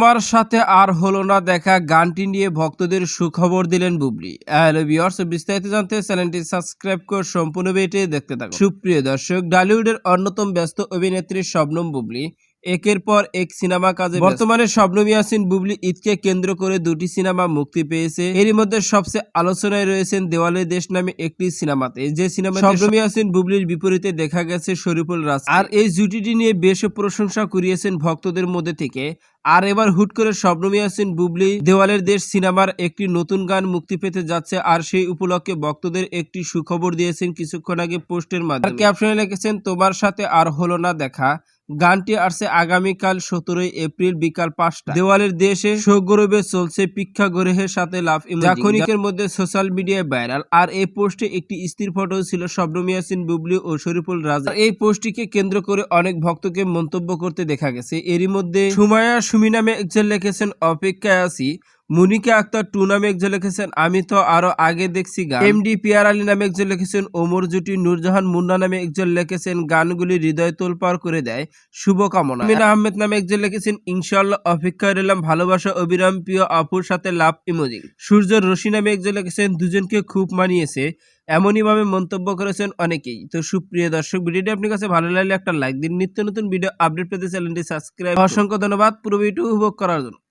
তোমার সাথে আর হলো না দেখা গানটি নিয়ে ভক্তদের সুখবর দিলেন বুবলি। বিস্তারিত জানতে চ্যানেলটি সাবস্ক্রাইব করে সম্পূর্ণ বেটে দেখতে থাকুন। সুপ্রিয় দর্শক, ডালিউডের অন্যতম ব্যস্ত অভিনেত্রী শবনম বুবলি একের পর এক সিনেমা কাজে। বর্তমানে শবনম ইয়াসিন বুবলি ঈদকে কেন্দ্র করে দুটি সিনেমা মুক্তি পেয়েছে। এরই মধ্যে সবচেয়ে আলোচনায় রয়েছেন দেওয়ালের দেশ নামে একটি সিনেমাতে। যে সিনেমা শবনম ইয়াসিন বুবলির বিপরীতে দেখা গেছে শরীফুল রাজ। আর এই জুটিটি নিয়ে বেশ প্রশংসা কুড়িয়েছেন ভক্তদের মধ্যে থেকে। আর এবার হুট করে শবনম ইয়াসিন বুবলি দেওয়ালের দেশ সিনেমার একটি নতুন গান মুক্তি পেতে যাচ্ছে আর সেই উপলক্ষে ভক্তদের একটি সুখবর দিয়েছেন কিছুক্ষণ আগে পোস্টের মাধ্যমে। ক্যাপশনে লিখেছেন তোমার সাথে আর হলো না দেখা। গানটি আসছে আগামীকাল সতেরোই এপ্রিল বিকাল পাঁচটা দেওয়ালের দেশে সৌগৌরবে চলছে পিক্ষা গ্রহের সাথে লাভ যা মধ্যে সোশ্যাল মিডিয়ায় ভাইরাল। আর এই পোস্টে একটি স্থির ফটো ছিল শবনম ইয়াসিন, বুবলি ও শরীফুল রাজা। এই পোস্টটিকে কেন্দ্র করে অনেক ভক্তকে মন্তব্য করতে দেখা গেছে। এরই মধ্যে সুমায়া সুমি নামে একজন লিখেছেন, অপেক্ষায় আছি। মুনিকা আক্তার টু নামে একজন লিখেছেন, আমি তো আরও আগে দেখছি গান। এমডি পিয়ার আলী নামে একজন লিখেছেন, ওমর জুটি নূরজাহান মুন্না নামে একজন লিখেছেন, গানগুলি হৃদয় তোলপার করে দেয়, শুভকামনা। মিনা আহমেদ নামে একজন লিখেছেন ইনশাল্লাহ অপেক্ষায় রইলাম ভালোবাসা, অবিরাম, প্রিয়, আপুর সাথে লাভ ইমোজি। সূর্য রশি নামে একজন লিখেছেন, দুজনকে খুব মানিয়েছে, এমনই ভাবে মন্তব্য করেছেন অনেকেই। তো সুপ্রিয় দর্শক, ভিডিওটি আপনার কাছে ভালো লাগলে একটা লাইক দিন। নিত্য নতুন ভিডিও আপডেট পেতে চ্যানেলটি সাবস্ক্রাইব। অসংখ্য ধন্যবাদ। পুরো ভিডিও উপভোগ করার জন্য।